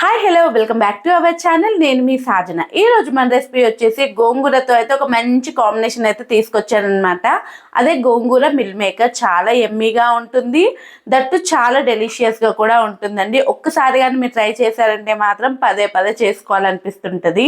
Hi hello welcome back to our channel నేను మీ సాజన. ఈ రోజు మన రెసిపీ వచ్చేసి గోంగూరతో అయితే ఒక మంచి కాంబినేషన్ అయితే తీసుకొచ్చానమాట అదే గోంగూర మిల్ మేకర్ చాలా ఎమ్మీగా ఉంటుంది. దట్టు చాలా డెలిషియస్గా కూడా ఉంటుందండి. ఒక్కసారి కానీ మీరు ట్రై చేశారంటే మాత్రం పదే పదే చేసుకోవాలనిపిస్తుంటుంది.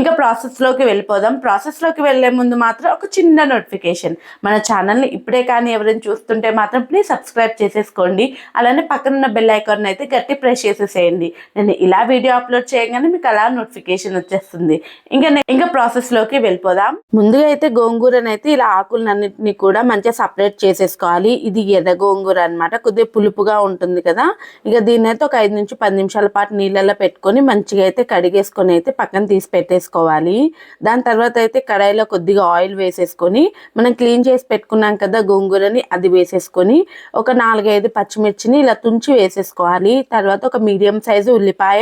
ఇంకా ప్రాసెస్లోకి వెళ్ళిపోదాం. ప్రాసెస్లోకి వెళ్ళే ముందు మాత్రం ఒక చిన్న నోటిఫికేషన్ మన ఛానల్ని ఇప్పుడే కానీ ఎవరైనా చూస్తుంటే మాత్రం ప్లీజ్ సబ్స్క్రైబ్ చేసేసుకోండి. అలానే పక్కన ఉన్న బెల్ ఐకాన్ అయితే గట్టి ప్రెస్ చేసేసేయండి. నేను ఇలా వీడియో అప్లోడ్ చేయగానే మీకు అలా నోటిఫికేషన్ వచ్చేస్తుంది. ఇంకా ఇంకా ఇంకా ప్రాసెస్లోకి వెళ్ళిపోదాం. ముందుగా అయితే గోంగూరనైతే ఇలా ఆకులన్నింటినీ కూడా మంచిగా సపరేట్ చేసేసుకోవాలి. ఇది ఎర్ర గోంగూర అన్నమాట. కొద్దిగా పులుపుగా ఉంటుంది కదా. ఇక దీన్ని అయితే ఒక ఐదు నుంచి పది నిమిషాల పాటు నీళ్ళల్లో పెట్టుకొని మంచిగా అయితే కడిగేసుకొని అయితే పక్కన తీసి పెట్టేసుకోవాలి. దాని తర్వాత అయితే కడాయిలో కొద్దిగా ఆయిల్ వేసేసుకొని మనం క్లీన్ చేసి పెట్టుకున్నాం కదా గోంగూరని అది వేసేసుకొని ఒక నాలుగైదు పచ్చిమిర్చిని ఇలా తుంచి వేసేసుకోవాలి. తర్వాత ఒక మీడియం సైజు ఉల్లిపాయ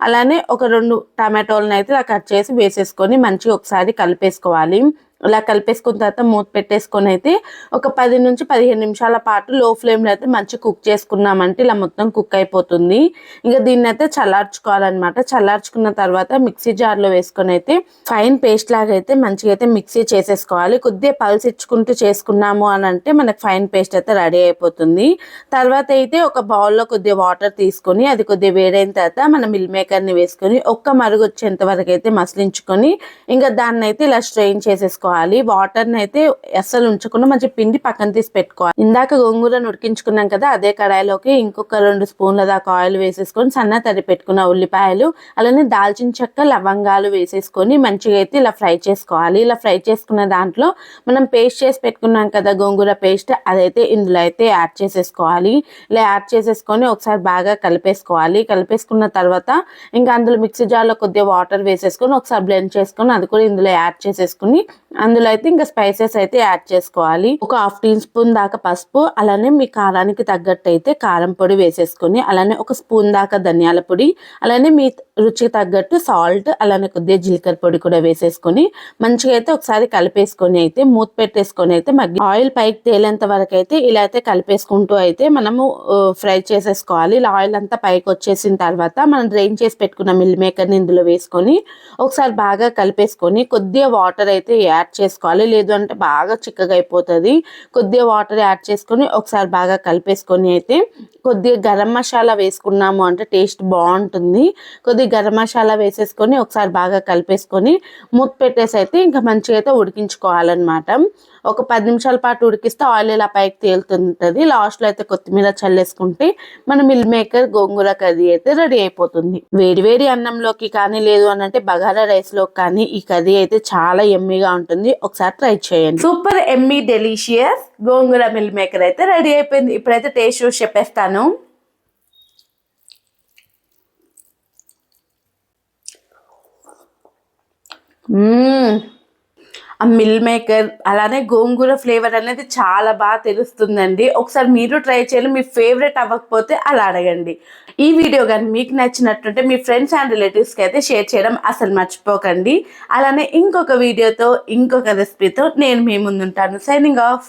అలానే ఒక రెండు టమాటోలను అయితే ఇలా కట్ చేసి వేసేసుకొని మంచిగా ఒకసారి కలిపేసుకోవాలి. ఇలా కలిపేసుకున్న తర్వాత మూత పెట్టేసుకొని అయితే ఒక పది నుంచి పదిహేను నిమిషాల పాటు లో ఫ్లేమ్లో అయితే మంచిగా కుక్ చేసుకున్నామంటే ఇలా మొత్తం కుక్ అయిపోతుంది. ఇంకా దీన్ని అయితే చల్లార్చుకోవాలన్నమాట. చల్లార్చుకున్న తర్వాత మిక్సీ జార్లో వేసుకొని అయితే ఫైన్ పేస్ట్ లాగా అయితే మంచిగా అయితే మిక్సీ చేసేసుకోవాలి. కొద్దిగా పల్స్ ఇచ్చుకుంటూ చేసుకున్నాము అని అంటే మనకు ఫైన్ పేస్ట్ అయితే రెడీ అయిపోతుంది. తర్వాత అయితే ఒక బౌల్లో కొద్దిగా వాటర్ తీసుకొని అది కొద్దిగా వేడైన తర్వాత మనం మిల్ మేకర్ని వేసుకొని ఒక్క మరుగు వచ్చేంత వరకు అయితే మసలించుకొని ఇంకా దాన్ని అయితే ఇలా స్ట్రెయిన్ చేసేసుకోవాలి. వాటర్ని అయితే అస్సలు ఉంచకుండా మంచి పిండి పక్కన తీసి పెట్టుకోవాలి. ఇందాక గోంగూరను ఉడికించుకున్నాం కదా అదే కడాయిలోకి ఇంకొక రెండు స్పూన్ల దాకా ఆయిల్ వేసేసుకొని సన్న తడి పెట్టుకున్న ఉల్లిపాయలు అలానే దాల్చిన చెక్క లవంగాలు వేసేసుకొని మంచిగా అయితే ఇలా ఫ్రై చేసుకోవాలి. ఇలా ఫ్రై చేసుకున్న దాంట్లో మనం పేస్ట్ చేసి పెట్టుకున్నాం కదా గోంగూర పేస్ట్ అదైతే ఇందులో అయితే యాడ్ చేసేసుకోవాలి. ఇలా యాడ్ చేసేసుకొని ఒకసారి బాగా కలిపేసుకోవాలి. కలిపేసుకున్న తర్వాత ఇంకా అందులో మిక్సీ జార్లో కొద్దిగా వాటర్ వేసేసుకొని ఒకసారి బ్లెండ్ చేసుకొని అది కూడా ఇందులో యాడ్ చేసేసుకుని అందులో అయితే ఇంకా స్పైసెస్ అయితే యాడ్ చేసుకోవాలి. ఒక హాఫ్ టీ స్పూన్ దాకా పసుపు అలానే మీ కారానికి తగ్గట్టు అయితే కారం పొడి వేసేసుకొని అలానే ఒక స్పూన్ దాకా ధనియాల పొడి అలానే మీ రుచికి తగ్గట్టు సాల్ట్ అలానే కొద్దిగా జీలకర్ర పొడి కూడా వేసేసుకొని మంచిగా అయితే ఒకసారి కలిపేసుకొని అయితే మూత పెట్టేసుకొని అయితే మగ్గి ఆయిల్ పైకి తేలేంత వరకు అయితే ఇలా అయితే కలిపేసుకుంటూ అయితే మనము ఫ్రై చేసేసుకోవాలి. ఇలా ఆయిల్ అంతా పైకి వచ్చేసిన తర్వాత మనం డ్రైన్ చేసి పెట్టుకున్న మిల్ మేకర్ని ఇందులో వేసుకొని ఒకసారి బాగా కలిపేసుకొని కొద్దిగా వాటర్ అయితే యాడ్ యాడ్ చేసుకోవాలి. లేదు అంటే బాగా చిక్కగా అయిపోతుంది. కొద్దిగా వాటర్ యాడ్ చేసుకొని ఒకసారి బాగా కలిపేసుకొని అయితే కొద్దిగా గరం మసాలా వేసుకున్నాము అంటే టేస్ట్ బాగుంటుంది. కొద్దిగా గరం మసాలా వేసేసుకొని ఒకసారి బాగా కలిపేసుకొని మూత పెట్టేసి అయితే ఇంకా మంచిగా అయితే ఉడికించుకోవాలన్నమాట. ఒక పది నిమిషాల పాటు ఉడికిస్తే ఆయిల్ ఇలా పైకి తేలుతుంటుంది. లాస్ట్లో అయితే కొత్తిమీర చల్లేసుకుంటే మన మిల్ మేకర్ గోంగూర కర్రీ అయితే రెడీ అయిపోతుంది. వేడి వేడి అన్నంలోకి కానీ లేదు అని అంటే బగారా రైస్లో కానీ ఈ కర్రీ అయితే చాలా ఎమ్మీగా ఉంటుంది. ఒకసారి ట్రై చేయండి. Super yummy delicious gongura meal maker అయితే రెడీ అయిపోయింది. ఇప్పుడైతే టేస్ట్ చూసి చెప్పేస్తాను. Mmm. ఆ మిల్ మేకర్ అలానే గోంగూర ఫ్లేవర్ అనేది చాలా బాగా తెలుస్తుందండి. ఒకసారి మీరు ట్రై చేయాలి మీ ఫేవరెట్ అవ్వకపోతే అలా అడగండి. ఈ వీడియో కానీ మీకు నచ్చినట్టుంటే మీ ఫ్రెండ్స్ అండ్ రిలేటివ్స్కి అయితే షేర్ చేయడం అసలు మర్చిపోకండి. అలానే ఇంకొక వీడియోతో ఇంకొక రెసిపీతో నేను మీ ముందుంటాను. Signing off